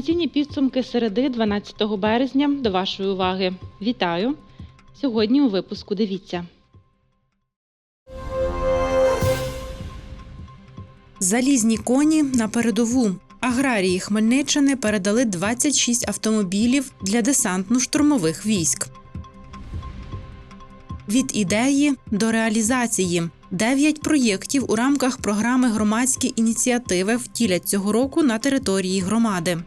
Інформаційні підсумки середи 12 березня до вашої уваги. Вітаю! Сьогодні у випуску дивіться. Залізні коні на передову. Аграрії Хмельниччини передали 26 автомобілів для десантно-штурмових військ. Від ідеї до реалізації. Дев'ять проєктів у рамках програми громадські ініціативи втілять цього року на території громади.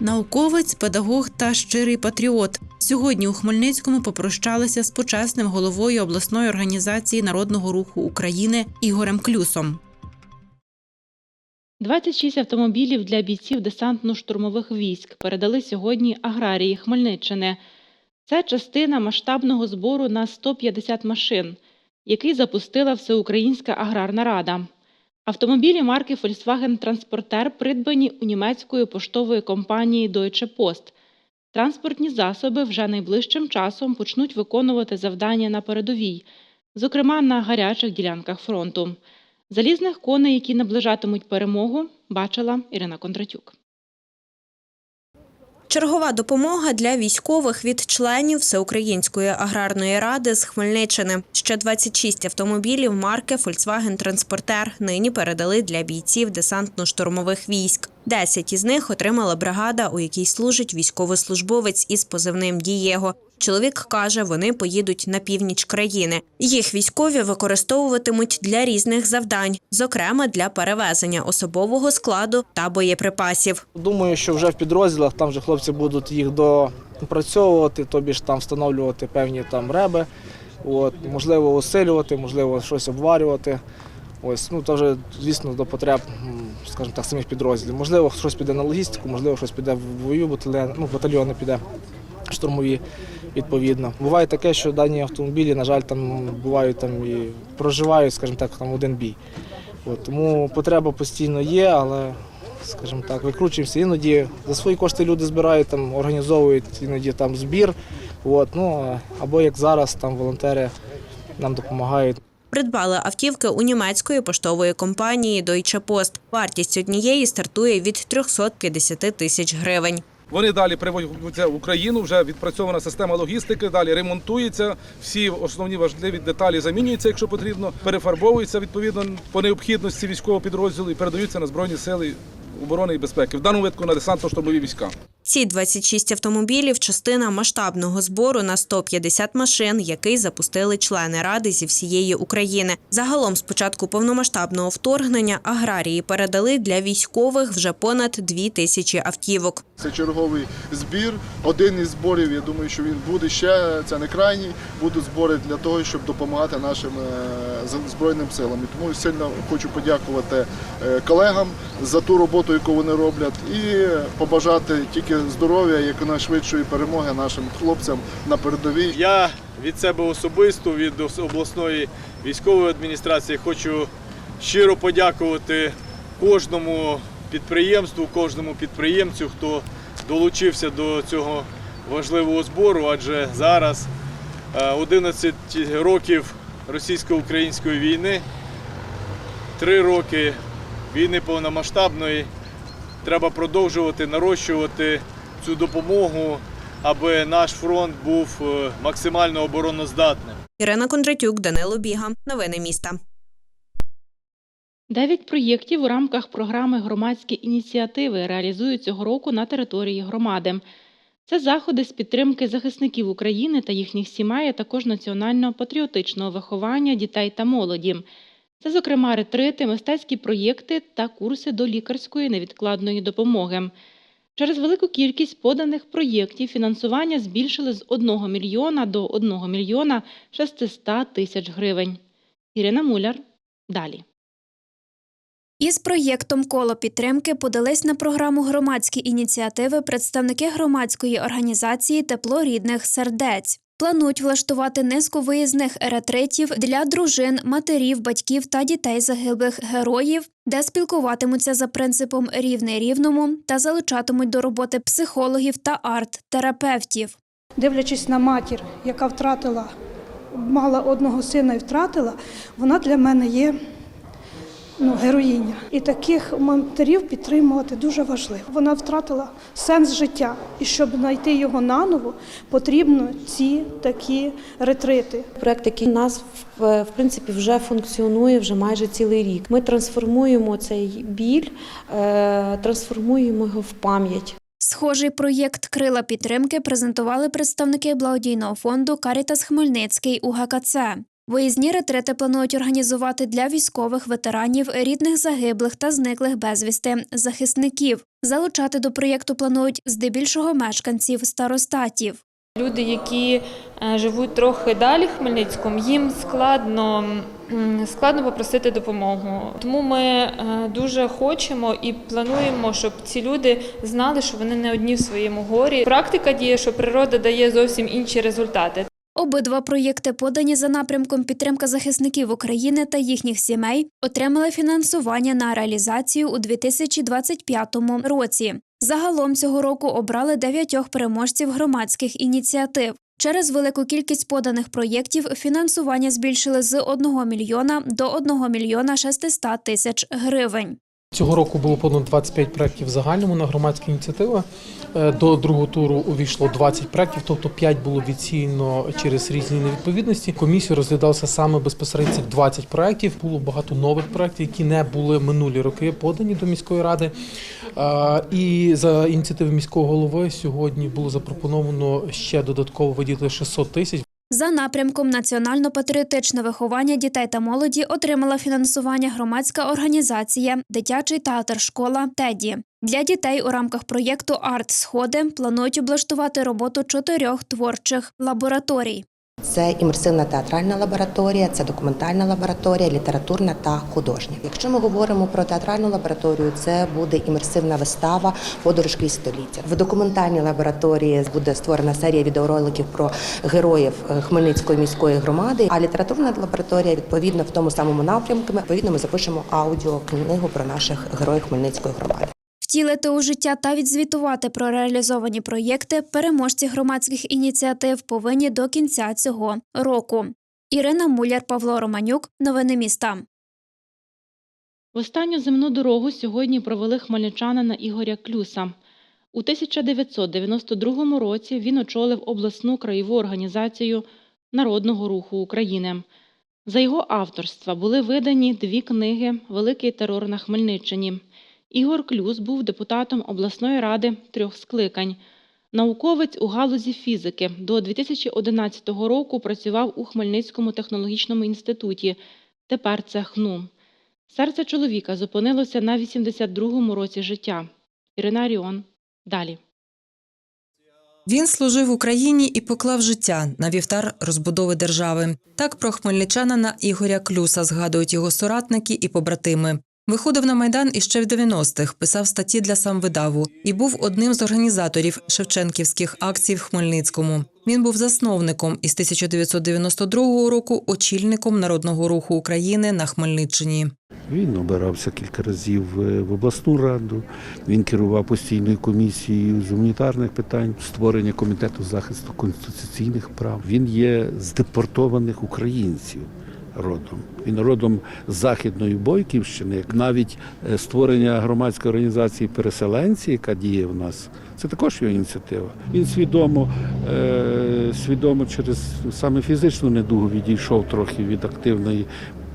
Науковець, педагог та щирий патріот. Сьогодні у Хмельницькому попрощалися з почесним головою обласної організації народного руху України Ігорем Клюсом. 26 автомобілів для бійців десантно-штурмових військ передали сьогодні аграрії Хмельниччини. Це частина масштабного збору на 150 машин, який запустила Всеукраїнська аграрна рада. Автомобілі марки Volkswagen Transporter придбані у німецької поштової компанії Deutsche Post. Транспортні засоби вже найближчим часом почнуть виконувати завдання на передовій, зокрема на гарячих ділянках фронту. Залізних коней, які наближатимуть перемогу, бачила Ірина Кондратюк. Чергова допомога для військових від членів Всеукраїнської аграрної ради з Хмельниччини. Ще 26 автомобілів марки Volkswagen Транспортер нині передали для бійців десантно-штурмових військ. Десять із них отримала бригада, у якій служить військовослужбовець із позивним Дієго. Чоловік каже, вони поїдуть на північ країни. Їх військові використовуватимуть для різних завдань, зокрема для перевезення особового складу та боєприпасів. Думаю, що вже в підрозділах там вже хлопці будуть їх допрацьовувати, тобі ж там встановлювати певні там реби, от, можливо, усилювати, можливо, щось обварювати. Ось, ну, то вже, звісно, до потреб, скажімо так, самих підрозділів. Можливо, щось піде на логістику, можливо, щось піде в бою, батальйон, ну, батальйони піде штурмові, відповідно. Буває таке, що дані автомобілі, на жаль, там бувають там і проживають, скажімо так, там один бій. От, тому потреба постійно є, але, скажімо так, викручуємося. Іноді за свої кошти люди збирають, там, організовують іноді там збір. От, ну, або як зараз там волонтери нам допомагають. Придбали автівки у німецької поштової компанії Deutsche Post. Вартість однієї стартує від 350 тисяч гривень. Вони далі привозяться в Україну, вже відпрацьована система логістики, далі ремонтується, всі основні важливі деталі замінюються, якщо потрібно, перефарбовуються відповідно по необхідності військового підрозділу і передаються на Збройні сили оборони і безпеки. В даному випадку на десантно-штурмові війська. Ці 26 автомобілів – частина масштабного збору на 150 машин, який запустили члени ради зі всієї України. Загалом, з початку повномасштабного вторгнення, аграрії передали для військових вже понад 2 тисячі автівок. Це черговий збір. Один із зборів, я думаю, що він буде ще. Це не крайній. Будуть збори для того, щоб допомагати нашим е, збройним силам. І тому сильно хочу подякувати е, колегам за ту роботу, яку вони роблять, і побажати тільки здоров'я, якнайшвидшої перемоги нашим хлопцям на передовій. Я від себе особисто, від обласної військової адміністрації хочу щиро подякувати кожному підприємству, кожному підприємцю, хто долучився до цього важливого збору, адже зараз е, 11 років російсько-української війни, 3 роки війни повномасштабної. Треба продовжувати нарощувати цю допомогу, аби наш фронт був е, максимально обороноздатним. Ірина Кондратюк, Данило Біга. Новини міста. Дев'ять проєктів у рамках програми громадські ініціативи реалізують цього року на території громади. Це заходи з підтримки захисників України та їхніх сімей, а також національно-патріотичного виховання дітей та молоді. Це, зокрема, ретрити, мистецькі проєкти та курси до лікарської невідкладної допомоги. Через велику кількість поданих проєктів фінансування збільшили з 1 мільйона до 1 мільйона 600 тисяч гривень. Ірина Муляр. Далі. Із проєктом коло підтримки подались на програму громадські ініціативи представники громадської організації Тепло рідних сердець. Планують влаштувати низку виїзних ретритів для дружин, матерів, батьків та дітей загиблих героїв, де спілкуватимуться за принципом рівне рівному та залучатимуть до роботи психологів та арт-терапевтів. дивлячись на матір, яка втратила, мала одного сина і втратила, вона для мене є ну, героїня. І таких матерів підтримувати дуже важливо. Вона втратила сенс життя. І щоб знайти його наново, потрібно ці такі ретрити. Проект, який у нас в, в принципі вже функціонує вже майже цілий рік. Ми трансформуємо цей біль, е, трансформуємо його в пам'ять. Схожий проєкт Крила підтримки презентували представники благодійного фонду Карітас Хмельницький у ГКЦ. Виїзні ретрити планують організувати для військових ветеранів, рідних загиблих та зниклих безвісти захисників. Залучати до проєкту планують здебільшого мешканців старостатів. Люди, які е, живуть трохи далі Хмельницьком, їм складно, складно попросити допомогу. Тому ми е, дуже хочемо і плануємо, щоб ці люди знали, що вони не одні в своєму горі. Практика діє, що природа дає зовсім інші результати. Обидва проєкти, подані за напрямком підтримка захисників України та їхніх сімей, отримали фінансування на реалізацію у 2025 році. Загалом цього року обрали дев'ятьох переможців громадських ініціатив. Через велику кількість поданих проєктів фінансування збільшили з 1 мільйона до 1 мільйона 600 тисяч гривень. Цього року було подано 25 проєктів в загальному на громадські ініціативи. Е, До другого туру увійшло 20 проєктів, тобто 5 було відсіяно через різні невідповідності. Комісію розглядався саме безпосередньо цих 20 проєктів. Було багато нових проєктів, які не були минулі роки подані до міської ради. Е, І за ініціативи міського голови сьогодні було запропоновано ще додатково виділити 600 тисяч. За напрямком національно-патріотичне виховання дітей та молоді отримала фінансування громадська організація Дитячий театр школа Теді. Для дітей у рамках проєкту Арт Сходи планують облаштувати роботу чотирьох творчих лабораторій. Це імерсивна театральна лабораторія, це документальна лабораторія, літературна та художня. Якщо ми говоримо про театральну лабораторію, це буде імерсивна вистава Подорож крізь століття. В документальній лабораторії буде створена серія відеороликів про героїв е, Хмельницької міської громади. А літературна лабораторія відповідно в тому самому напрямку. Відповідно, ми запишемо аудіокнигу про наших героїв Хмельницької громади. Втілити у життя та відзвітувати про реалізовані проєкти переможці громадських ініціатив повинні до кінця цього року. Ірина Муляр, Павло Романюк. Новини міста. Останню земну дорогу сьогодні провели хмельничанина Ігоря Клюса. У 1992 році він очолив обласну краєву організацію Народного руху України. За його авторства були видані дві книги Великий терор на Хмельниччині. Ігор Клюс був депутатом обласної ради трьох скликань. Науковець у галузі фізики. До 2011 року працював у Хмельницькому технологічному інституті. Тепер це ХНУ. Серце чоловіка зупинилося на 82-му році життя. Ірина Ріон. Далі. Він служив Україні і поклав життя на вівтар розбудови держави. Так про хмельничанина Ігоря Клюса згадують його соратники і побратими. Виходив на майдан іще в 90-х, писав статті для самвидаву і був одним з організаторів шевченківських акцій в Хмельницькому. Він був засновником і з 1992 року очільником народного руху України на Хмельниччині. Він обирався кілька разів е, в обласну раду. Він керував постійною комісією з гуманітарних питань, створення комітету захисту конституційних прав. Він є з депортованих українців. Родом він родом з західної Бойківщини. Навіть е, створення громадської організації переселенці, яка діє в нас, це також його ініціатива. Він свідомо, е, свідомо через саме фізичну недугу відійшов трохи від активної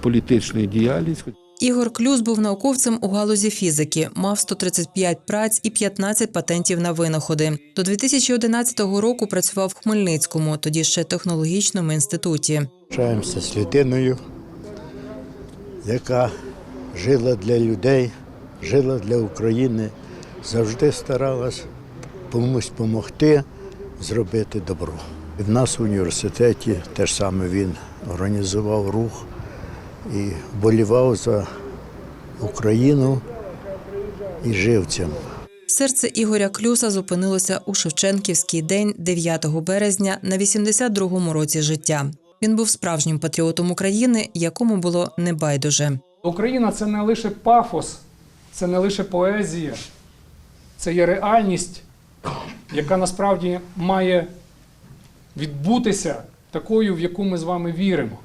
політичної діяльності. Ігор Клюс був науковцем у галузі фізики, мав 135 праць і 15 патентів на винаходи. До 2011 року працював в Хмельницькому, тоді ще технологічному інституті. Вважаємося з людиною, яка жила для людей, жила для України, завжди старалась комусь допомогти зробити добро. В нас в університеті теж саме він організував рух і болівав за Україну і живцям. Серце Ігоря Клюса зупинилося у Шевченківський день 9 березня на 82-му році життя. Він був справжнім патріотом України, якому було небайдуже. Україна це не лише пафос, це не лише поезія, це є реальність, яка насправді має відбутися такою, в яку ми з вами віримо.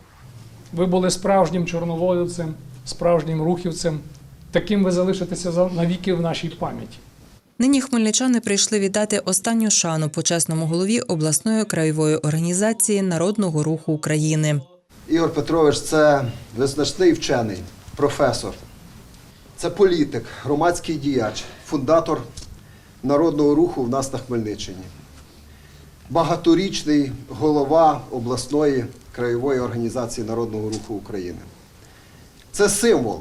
Ви були справжнім чорноволицем, справжнім рухівцем. Таким ви залишитеся за- навіки в нашій пам'яті. Нині хмельничани прийшли віддати останню шану почесному голові обласної краєвої організації Народного руху України. Ігор Петрович це визначний вчений, професор, це політик, громадський діяч, фундатор народного руху в нас на Хмельниччині. Багаторічний голова обласної краєвої організації Народного руху України. Це символ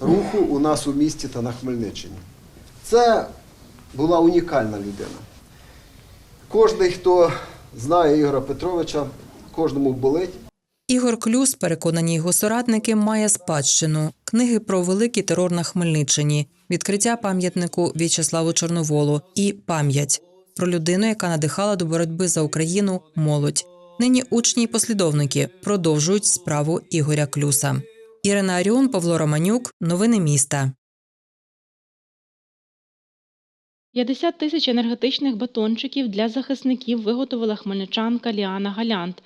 руху у нас у місті та на Хмельниччині. Це була унікальна людина. Кожний, хто знає Ігора Петровича, кожному болить. Ігор Клюс, переконані його соратники, має спадщину книги про великий терор на Хмельниччині, відкриття пам'ятнику В'ячеславу Чорноволу і пам'ять про людину, яка надихала до боротьби за Україну молодь. Нині учні й послідовники продовжують справу Ігоря Клюса. Ірина Аріон, Павло Романюк. Новини міста. 50 тисяч енергетичних батончиків для захисників виготовила хмельничанка Ліана Галянт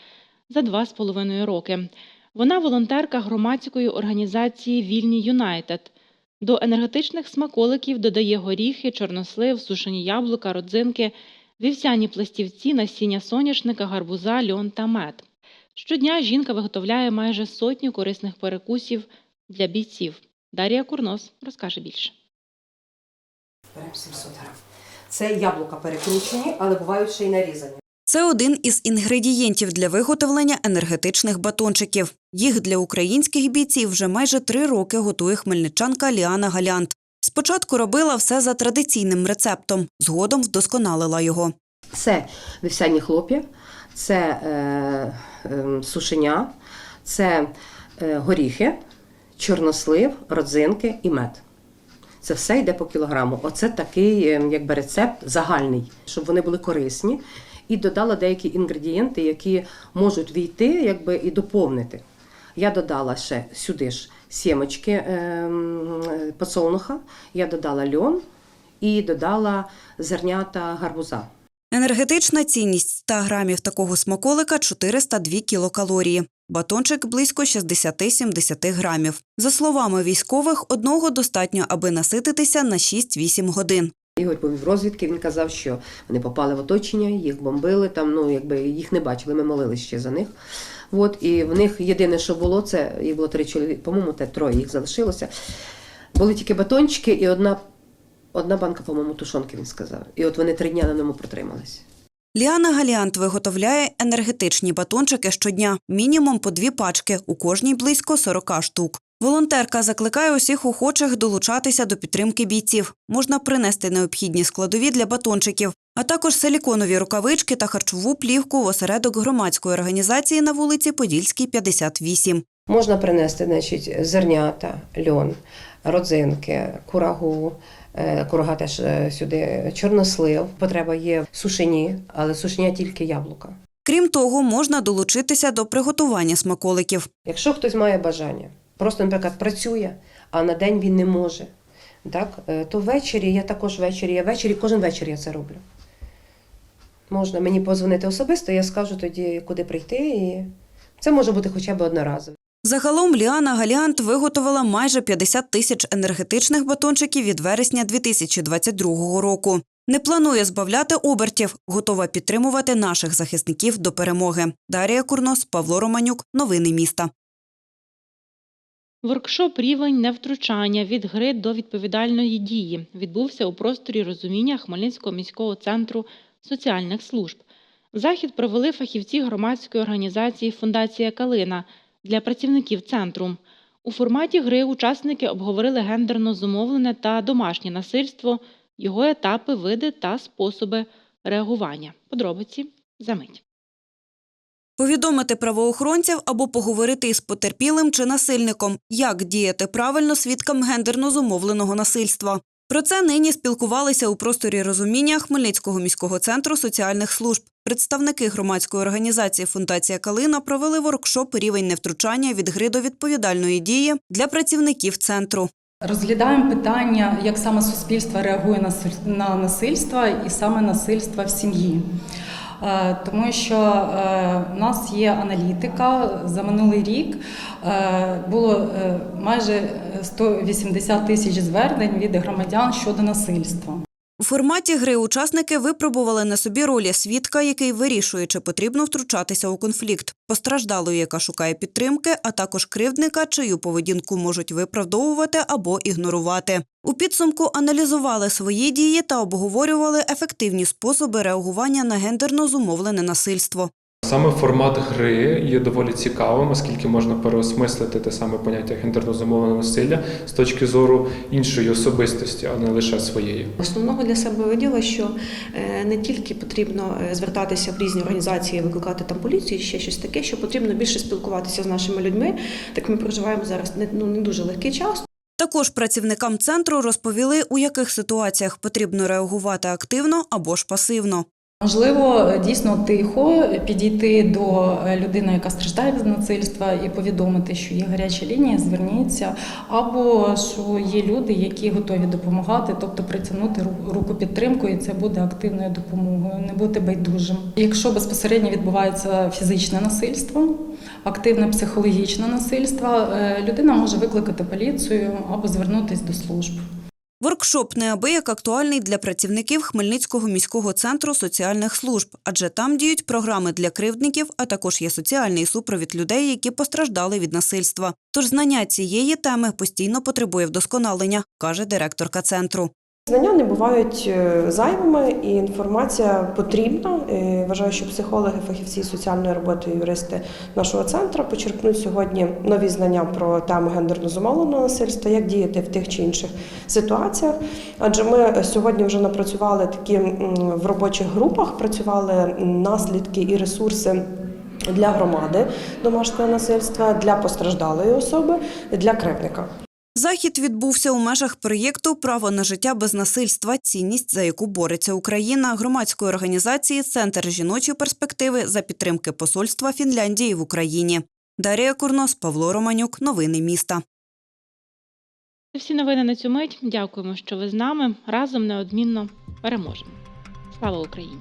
за два з половиною роки. Вона волонтерка громадської організації Вільні Юнайтед. До енергетичних смаколиків додає горіхи, чорнослив, сушені яблука, родзинки, вівсяні пластівці, насіння соняшника, гарбуза, льон та мед. Щодня жінка виготовляє майже сотню корисних перекусів для бійців. Дар'я Курнос розкаже більше. Беремо 700 грам. Це яблука перекручені, але бувають ще й нарізані. Це один із інгредієнтів для виготовлення енергетичних батончиків. Їх для українських бійців вже майже три роки готує хмельничанка Ліана Галянт. Спочатку робила все за традиційним рецептом, згодом вдосконалила його. Це вівсяні хлоп'я, це е, е, сушеня, це е, горіхи, чорнослив, родзинки і мед. Це все йде по кілограму. Оце такий е, якби рецепт загальний, щоб вони були корисні. І додала деякі інгредієнти, які можуть війти якби, і доповнити. Я додала ще сюди ж сімочки ем, подсолнуха, я додала льон і додала зернята гарбуза. Енергетична цінність 100 грамів такого смаколика 402 кілокалорії. Батончик близько 60-70 грамів. За словами військових, одного достатньо, аби насититися на 6-8 годин. Ігор повів розвідки, він казав, що вони попали в оточення, їх бомбили, там, ну, якби їх не бачили, ми молились ще за них. От, і в них єдине, що було, це їх було три чоловіки, по-моєму, те троє їх залишилося. Були тільки батончики і одна, одна банка, по-моєму, тушонки, він сказав. І от вони три дня на ньому протрималися. Ліана Галіант виготовляє енергетичні батончики щодня, мінімум по дві пачки, у кожній близько 40 штук. Волонтерка закликає усіх охочих долучатися до підтримки бійців. Можна принести необхідні складові для батончиків, а також силіконові рукавички та харчову плівку в осередок громадської організації на вулиці Подільській, 58. Можна принести значить, зернята, льон, родзинки, курагу, курага теж е, сюди, чорнослив. Потреба є в сушені, але сушення тільки яблука. Крім того, можна долучитися до приготування смаколиків. Якщо хтось має бажання, просто, наприклад, працює, а на день він не може, так, е, то ввечері, я також ввечері, я ввечері, кожен вечір я це роблю. Можна мені позвонити особисто, я скажу тоді, куди прийти, і це може бути хоча б одноразово. Загалом Ліана Галіант виготовила майже 50 тисяч енергетичних батончиків від вересня 2022 року. Не планує збавляти обертів, готова підтримувати наших захисників до перемоги. Дарія Курнос, Павло Романюк. Новини міста. Воркшоп Рівень невтручання від гри до відповідальної дії відбувся у просторі розуміння Хмельницького міського центру соціальних служб. Захід провели фахівці громадської організації Фундація Калина для працівників центру. У форматі гри учасники обговорили гендерно зумовлене та домашнє насильство, його етапи, види та способи реагування. Подробиці за мить. Повідомити правоохоронців або поговорити із потерпілим чи насильником, як діяти правильно свідкам гендерно зумовленого насильства. Про це нині спілкувалися у просторі розуміння Хмельницького міського центру соціальних служб. Представники громадської організації Фундація Калина провели воркшоп рівень невтручання від гри до відповідальної дії для працівників центру. Розглядаємо питання, як саме суспільство реагує на насильство і саме насильство в сім'ї. е, тому що е, в нас є аналітика за минулий рік. е, Було майже 180 тисяч звернень від громадян щодо насильства. У форматі гри учасники випробували на собі ролі свідка, який вирішує, чи потрібно втручатися у конфлікт, постраждалої, яка шукає підтримки, а також кривдника, чию поведінку можуть виправдовувати або ігнорувати. У підсумку аналізували свої дії та обговорювали ефективні способи реагування на гендерно зумовлене насильство. Саме формат гри є доволі цікавим, оскільки можна переосмислити те саме поняття гендерно замовленого насилля з точки зору іншої особистості, а не лише своєї. Основного для себе виділа, що е, не тільки потрібно е, звертатися в різні організації, викликати там поліцію, ще щось таке, що потрібно більше спілкуватися з нашими людьми. Так ми проживаємо зараз не, ну, не дуже легкий час. Також працівникам центру розповіли, у яких ситуаціях потрібно реагувати активно або ж пасивно. Можливо, дійсно тихо підійти до людини, яка страждає від насильства, і повідомити, що є гаряча лінія, зверніться, або що є люди, які готові допомагати, тобто притягнути руку підтримку, і це буде активною допомогою, не бути байдужим. Якщо безпосередньо відбувається фізичне насильство, активне психологічне насильство, е, людина може викликати поліцію або звернутися до служб. Воркшоп неабияк актуальний для працівників Хмельницького міського центру соціальних служб, адже там діють програми для кривдників, а також є соціальний супровід людей, які постраждали від насильства. Тож знання цієї теми постійно потребує вдосконалення, каже директорка центру. Знання не бувають е, зайвими, і інформація потрібна. Вважаю, що психологи, фахівці соціальної роботи, юристи нашого центру почерпнуть сьогодні нові знання про тему гендерно зумовленого насильства, як діяти в тих чи інших ситуаціях. Адже ми сьогодні вже напрацювали такі в робочих групах, працювали наслідки і ресурси. Для громади домашнього насильства, для постраждалої особи, для кривника. Захід відбувся у межах проєкту Право на життя без насильства, цінність, за яку бореться Україна, громадської організації, Центр жіночої перспективи за підтримки Посольства Фінляндії в Україні. Дарія Курнос, Павло Романюк, новини міста. Всі новини на цю мить. Дякуємо, що ви з нами. Разом неодмінно переможемо. Слава Україні!